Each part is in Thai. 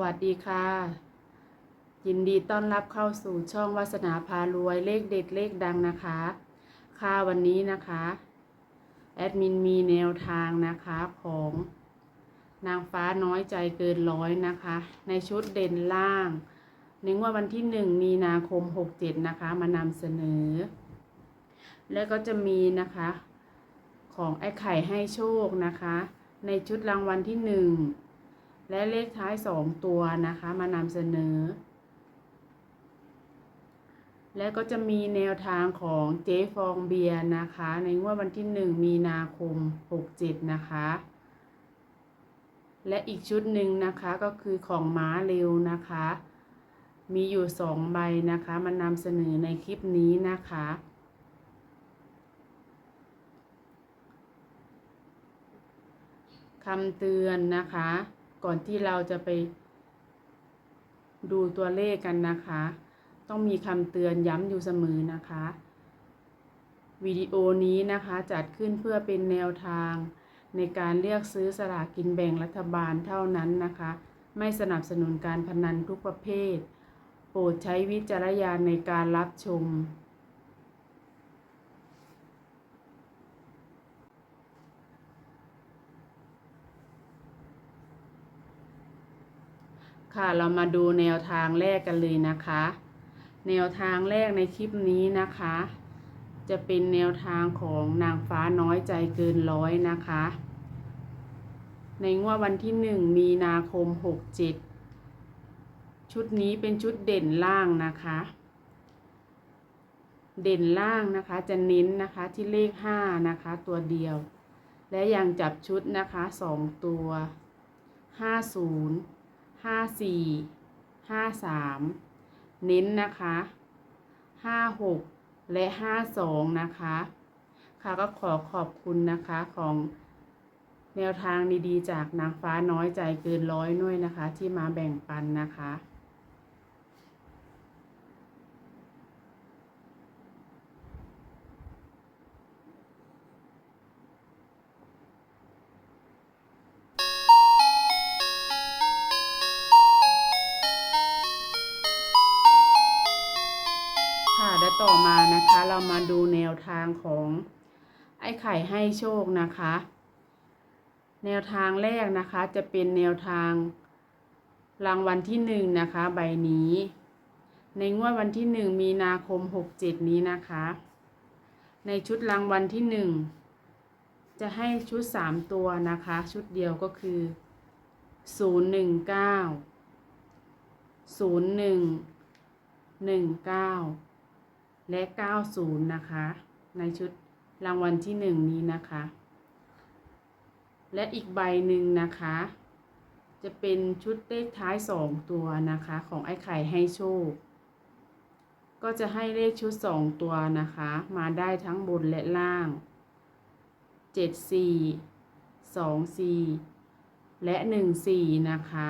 วัสดีค่ะ ยินดีต้อนรับเข้าสู่ช่องวาสนาพารวยเลขเด็ดเลขดังนะคะ ค่ะวันนี้นะคะแอดมินมีแนวทางนะคะของนางฟ้าน้อยใจเกินร้อยนะคะ ในชุดเด่นล่างในงว่าวันที่หนึ่งมีนาคม 67 นะคะ มานำเสนอ แล้วก็จะมีนะคะของไอ้ไข่ให้โชคนะคะ ในชุดรางวัลที่หนึ่ง และเลขท้ายสองตัวนะคะ มานำเสนอ และก็จะมีแนวทางของเจ๊ฟองเบียร์นะคะ ในงวดวันที่หนึ่งมีนาคม 67 นะคะ และอีกชุดหนึ่งนะคะก็คือของม้าเร็วนะคะ มีอยู่สองใบนะคะมานำเสนอในคลิปนี้นะคะคำเตือนนะคะ ก่อนที่เราจะไป ดูตัวเลขกันนะคะ ต้องมีคำเตือนย้ำอยู่เสมอนะคะ วิดีโอนี้นะคะจัดขึ้นเพื่อเป็นแนวทาง ในการเลือกซื้อสลากกินแบ่งรัฐบาลเท่านั้นนะคะ ไม่สนับสนุนการพนันทุกประเภท โปรดใช้วิจารณญาณในการรับชม ค่ะเรามาดูแนวทางแรกกันเลยนะคะ แนวทางแรกในคลิปนี้นะคะ จะเป็นแนวทางของนางฟ้าน้อยใจเกินร้อยนะคะ ในงวดวันที่หนึ่งมีนาคมหกเจ็ดชุดนี้เป็นชุดเด่นล่างนะคะ เด่นล่างนะคะจะเน้นนะคะที่เลขห้านะคะตัวเดียว และยังจับชุดนะคะสองตัวห้าศูนย์ ห้าสี่ห้าสามเน้นนะคะห้าหกและห้าสองนะคะ ค่ะก็ขอขอบคุณนะคะของแนวทางดีๆ จากนางฟ้าน้อยใจเกินร้อยด้วยนะคะ ที่มาแบ่งปันนะคะค่ะ นะคะ เรามาดูแนวทางของไอ้ไข่ให้โชคนะคะ แนวทางแรกนะคะจะเป็นแนวทางรางวัลที่หนึ่งนะคะ ใบนี้ ในงวดวันที่หนึ่งมีนาคมหกเจ็ดนี้นะคะ ในชุดรางวัลที่หนึ่งจะให้ชุดสามตัวนะคะ ชุดเดียวก็คือศูนย์หนึ่งเก้าศูนย์หนึ่งหนึ่งเก้า และ 90 นะคะ ในชุดรางวัลที่ 1 นี้นะคะ และอีกใบหนึ่งนะคะ จะเป็นชุดเลขท้าย 2 ตัวนะคะ ของไอ้ไข่ให้โชค ก็จะให้เลขชุด 2 ตัวนะคะ มาได้ทั้งบนและล่าง 7 4 2 4 และ 1 4 นะคะ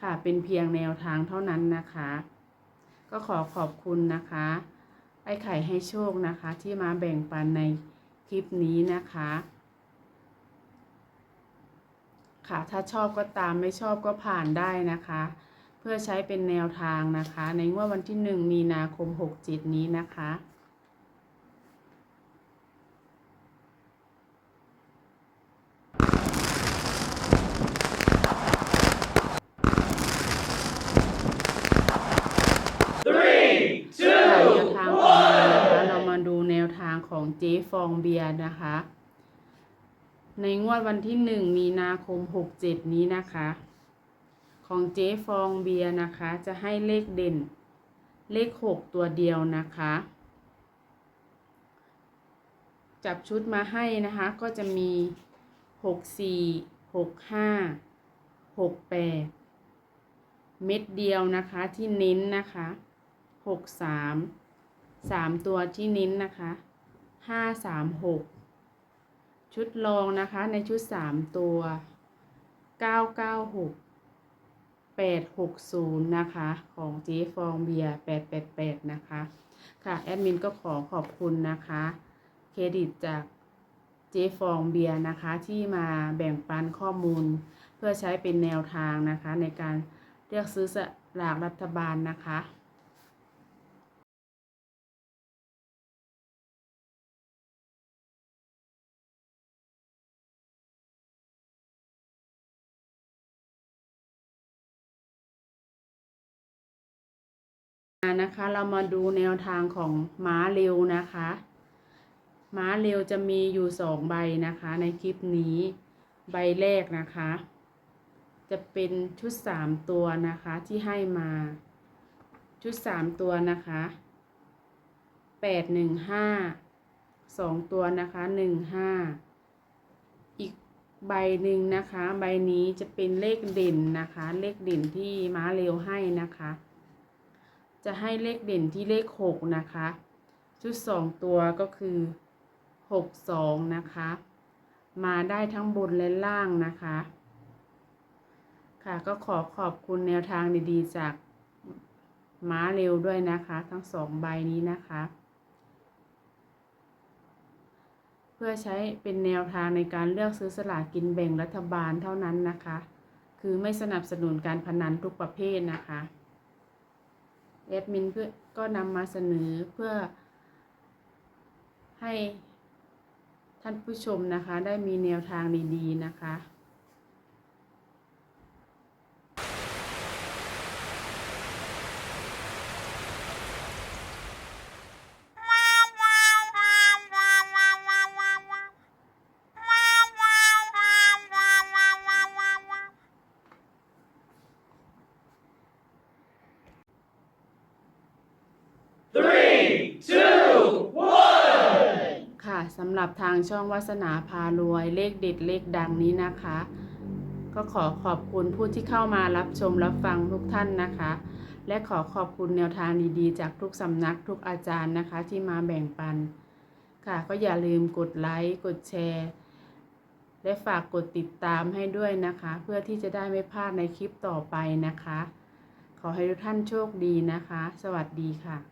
ค่ะเป็นเพียงแนวทางเท่านั้นนะคะ ก็ขอขอบคุณนะคะ ไอ้ไข่ให้โชคนะคะ ที่มาแบ่งปันในคลิปนี้นะคะ ค่ะถ้าชอบก็ตามไม่ชอบก็ผ่านได้นะคะ เพื่อใช้เป็นแนวทางนะคะ ในงวดวันที่ 1 มีนาคม 67 นี้นะคะค่ะแนวทางของเรานะคะเรามาดูแนวทางของ เจ๊ฟองเบียร์นะคะ ในงวดวันที่หนึ่งมีนาคมหกเจ็ดนี้นะคะ ของเจ๊ฟองเบียร์นะคะ จะให้เลขเด่น เลขหกตัวเดียวนะคะ จับชุดมาให้นะคะก็จะมีหกสี่หกห้าหกแปดเม็ดเดียวนะคะที่เน้นนะคะหกสามสามตัวที่นิ้นนะคะ ห้าสามหกชุดรองนะคะในชุดสามตัวเก้าเก้าหกแปดหกศูนย์นะคะของเจ๊ฟองเบียร์แปดแปดแปดนะคะค่ะแอดมินก็ขอขอบคุณนะคะเครดิตจากเจ๊ฟองเบียร์นะคะที่มาแบ่งปันข้อมูล เพื่อใช้เป็นแนวทางนะคะในการเลือกซื้อสลากรัฐบาลนะคะ นะคะเรามาดูแนวทางของม้าเร็วนะคะ ม้าเร็วจะมีอยู่สองใบนะคะ ในคลิปนี้ใบแรกนะคะ จะเป็นชุดสามตัวนะคะที่ให้มาชุดสามตัวนะคะแปดหนึ่งห้าสองตัวนะคะหนึ่งห้าอีกใบหนึ่งนะคะ ใบนี้จะเป็นเลขเด่นนะคะ เลขเด่นที่ม้าเร็วให้นะคะ จะให้เลขเด่นที่เลขหกนะคะ ชุดสองตัวก็คือหกสองนะคะ มาได้ทั้งบนและล่างนะคะ ค่ะก็ขอขอบคุณแนวทางดีๆ จากม้าเร็วด้วยนะคะ ทั้งสองใบนี้นะคะ เพื่อใช้เป็นแนวทางในการเลือกซื้อสลากกินแบ่งรัฐบาลเท่านั้นนะคะ คือไม่สนับสนุนการพนันทุกประเภทนะคะ แอดมินเพื่อก็นำมาเสนอเพื่อให้ท่านผู้ชมนะคะ ได้มีแนวทางดีๆนะคะ สำหรับทางช่องวาสนาพารวยเลขเด็ดเลขดังนี้นะคะ ก็ขอขอบคุณผู้ที่เข้ามารับชมรับฟังทุกท่านนะคะ และขอขอบคุณแนวทางดีๆ จากทุกสำนักทุกอาจารย์นะคะ ที่มาแบ่งปัน ค่ะ ก็อย่าลืมกดไลค์กดแชร์และฝากกดติดตามให้ด้วยนะคะ เพื่อที่จะได้ไม่พลาดในคลิปต่อไปนะคะ ขอให้ทุกท่านโชคดีนะคะ สวัสดีค่ะ